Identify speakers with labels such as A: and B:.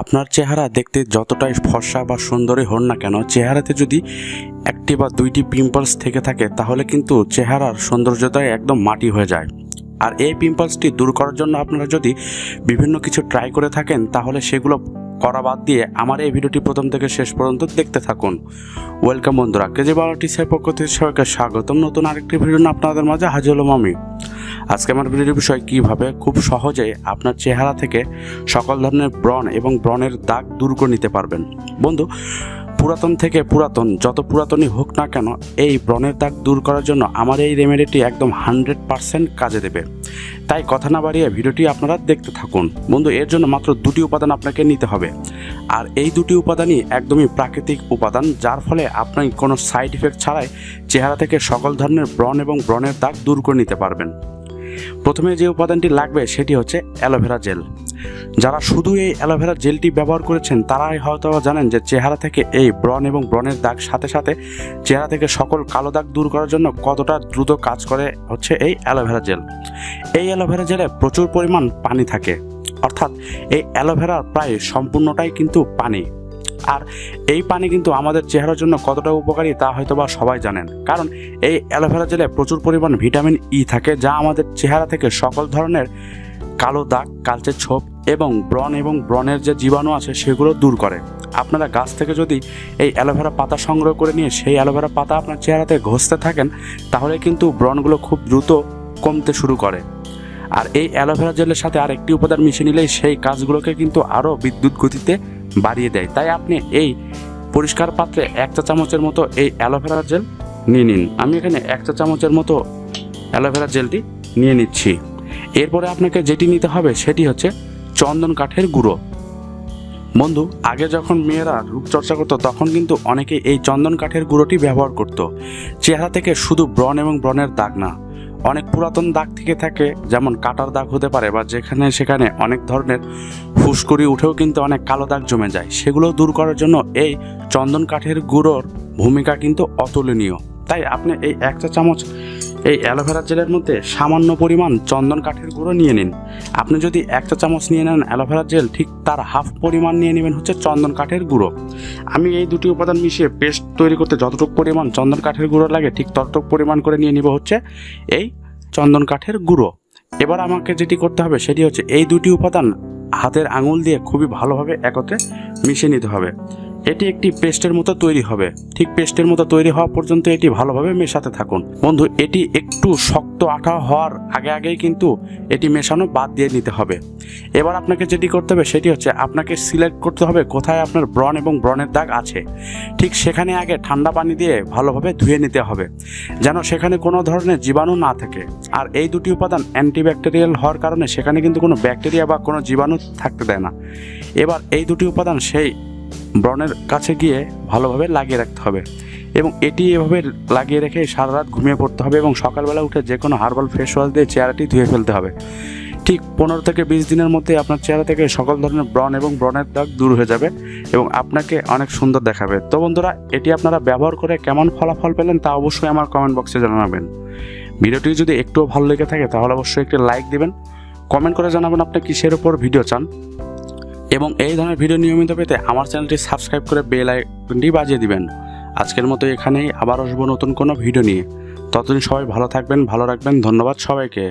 A: আপনার চেহারা দেখতে যতটাই ফর্সা বা সুন্দরই হন না কেন, চেহারাতে যদি একটি বা দুইটি পিম্পলস থেকে থাকে, তাহলে কিন্তু চেহারার সৌন্দর্যতায় একদম মাটি হয়ে যায়। আর এই পিম্পলসটি দূর করার জন্য আপনারা যদি বিভিন্ন কিছু ট্রাই করে থাকেন, তাহলে সেগুলো করা বাদ দিয়ে আমার এই ভিডিওটি প্রথম থেকে শেষ পর্যন্ত দেখতে থাকুন। ওয়েলকাম বন্ধুরা কেজি বারোটি সাহেব পক্ষ থেকে সবাইকে স্বাগতম। নতুন আরেকটি ভিডিও আপনাদের মাঝে হাজির হলাম আমি। আজকে আমার ভিডিওর বিষয় কীভাবে খুব সহজে আপনার চেহারা থেকে সকল ধরনের ব্রণ এবং ব্রণের দাগ দূর করে নিতে পারবেন। বন্ধু, পুরাতন থেকে পুরাতন, যত পুরাতনই হোক না কেন, এই ব্রণের দাগ দূর করার জন্য আমার এই রেমেডিটি একদম হান্ড্রেড পারসেন্ট কাজে দেবে। তাই কথা না বাড়িয়ে ভিডিওটি আপনারা দেখতে থাকুন। বন্ধু, এর জন্য মাত্র দুটি উপাদান আপনাকে নিতে হবে। আর এই দুটি উপাদানই একদমই প্রাকৃতিক উপাদান, যার ফলে আপনি কোনো সাইড ইফেক্ট ছাড়াই চেহারা থেকে সকল ধরনের ব্রণ এবং ব্রণের দাগ দূর করে নিতে পারবেন। প্রথমে যে উপাদানটি লাগবে সেটি হচ্ছে অ্যালোভেরা জেল। যারা শুধু এই অ্যালোভেরা জেলটি ব্যবহার করেছেন, তারাই হয়তো জানেন যে চেহারা থেকে এই ব্রণ এবং ব্রণের দাগ সাথে সাথে চেহারা থেকে সকল কালো দাগ দূর করার জন্য কতটা দ্রুত কাজ করে হচ্ছে এই অ্যালোভেরা জেল। এই অ্যালোভেরা জেলে প্রচুর পরিমাণ পানি থাকে। অর্থাৎ এই অ্যালোভেরার প্রায় সম্পূর্ণটাই কিন্তু পানি। আর এই পানি কিন্তু আমাদের চেহারার জন্য কতটা উপকারী তা হয়তো বা সবাই জানেন। কারণ এই অ্যালোভেরা জেলে প্রচুর পরিমাণ ভিটামিন ই থাকে যা আমাদের চেহারা থেকে সকল ধরনের কালো দাগ, কালচে ছোপ এবং ব্রণ এবং ব্রণের যে জীবাণু আছে সেগুলো দূর করে। আপনারা গাছ থেকে যদি এই অ্যালোভেরা পাতা সংগ্রহ করে নিয়ে সেই অ্যালোভেরা পাতা আপনার চেহারাতে ঘষতে থাকেন, তাহলে কিন্তু ব্রণগুলো খুব দ্রুত কমতে শুরু করে। আর এই অ্যালোভেরা জেলের সাথে আর একটি উপাদান মিশিয়ে নিলেই সেই কাজগুলোকে কিন্তু আরও বিদ্যুৎ গতিতে বাড়িয়ে দেয়। তাই আপনি এই পরিষ্কার পাত্রে এক চা চামচের মতো এই অ্যালোভেরা জেল নিয়ে নিন। আমি এখানে এক চা চামচের মতো অ্যালোভেরা জেলটি নিয়ে নিচ্ছি। এরপরে আপনাকে যেটি নিতে হবে সেটি হচ্ছে চন্দন কাঠের গুঁড়ো। বন্ধু, আগে যখন মেয়েরা রূপচর্চা করতো, তখন কিন্তু অনেকে এই চন্দন কাঠের গুঁড়োটি ব্যবহার করত। চেহারা থেকে শুধু ব্রণ এবং ব্রণের দাগ না। অনেক পুরাতন দাগ থেকে থাকে, যেমন কাটার দাগ হতে পারে বা যেখানে সেখানে অনেক ধরনের ফুসকুড়ি উঠেও কিন্তু অনেক কালো দাগ জমে যায়। সেগুলো দূর করার জন্য এই চন্দন কাঠের গুঁড়োর ভূমিকা কিন্তু অতুলনীয়। তাই আপনি এই একটা চামচ এই অ্যালোভেরা জেলের মধ্যে সামান্য পরিমাণ চন্দন কাঠের গুঁড়ো নিয়ে নিন। আপনি যদি এক চা চামচ নিয়ে নেন অ্যালোভেরা জেল, ঠিক তার হাফ পরিমাণ নিয়ে নেবেন হচ্ছে চন্দন কাঠের গুঁড়ো। আমি এই দুটি উপাদান মিশিয়ে পেস্ট তৈরি করতে যতটুকু পরিমাণ চন্দন কাঠের গুঁড়ো লাগে, ঠিক ততটুকু পরিমাণ করে নিয়ে নিব হচ্ছে এই চন্দন কাঠের গুঁড়ো। এবার আমাকে যেটি করতে হবে সেটি হচ্ছে এই দুটি উপাদান হাতের আঙুল দিয়ে খুবই ভালোভাবে একত্রে মিশিয়ে নিতে হবে। এটি একটি পেস্টের মতো তৈরি হবে। ঠিক পেস্টের মতো তৈরি হওয়া পর্যন্ত এটি ভালোভাবে মেশাতে থাকুন। বন্ধু, এটি একটু শক্ত আঠা হওয়ার আগে আগেই কিন্তু এটি মেশানো বাদ দিয়ে নিতে হবে। এবার আপনাকে যেটি করতে হবে সেটি হচ্ছে আপনাকে সিলেক্ট করতে হবে কোথায় আপনার ব্রণ এবং ব্রণের দাগ আছে। ঠিক সেখানে আগে ঠান্ডা পানি দিয়ে ভালোভাবে ধুয়ে নিতে হবে, যেন সেখানে কোনো ধরনের জীবাণু না থাকে। আর এই দুটি উপাদান অ্যান্টিব্যাকটেরিয়াল হওয়ার কারণে সেখানে কিন্তু কোনো ব্যাকটেরিয়া বা কোনো জীবাণু থাকতে দেয় না। এবার এই দুটি উপাদান সেই ব্রণের কাছে গিয়ে ভালোভাবে লাগিয়ে রাখতে হবে। এবং এটি এভাবে লাগিয়ে রেখে সারা রাত ঘুমিয়ে পড়তে হবে এবং সকালবেলা উঠে যে কোনো হার্বাল ফেস ওয়াশ দিয়ে চেহারাটি ধুয়ে ফেলতে হবে। ঠিক পনেরো থেকে বিশ দিনের মধ্যে আপনার চেহারা থেকে সকল ধরনের ব্রণ এবং ব্রণের দাগ দূর হয়ে যাবে এবং আপনাকে অনেক সুন্দর দেখাবে। তো বন্ধুরা, এটি আপনারা ব্যবহার করে কেমন ফলাফল পেলেন তা অবশ্যই আমার কমেন্ট বক্সে জানাবেন। ভিডিওটি যদি একটুও ভালো লেগে থাকে তাহলে অবশ্যই একটি লাইক দেবেন। কমেন্ট করে জানাবেন আপনি কিসের উপর ভিডিও চান। এবং এই ধরনের ভিডিও নিয়মিত পেতে আমার চ্যানেলটি সাবস্ক্রাইব করে বেল আইকনটি বাজিয়ে দিবেন। আজকের মতো এখানেই আবার আসব নতুন কোনো ভিডিও নিয়ে। ততদিন সবাই ভালো থাকবেন, ভালো রাখবেন, ধন্যবাদ সবাইকে।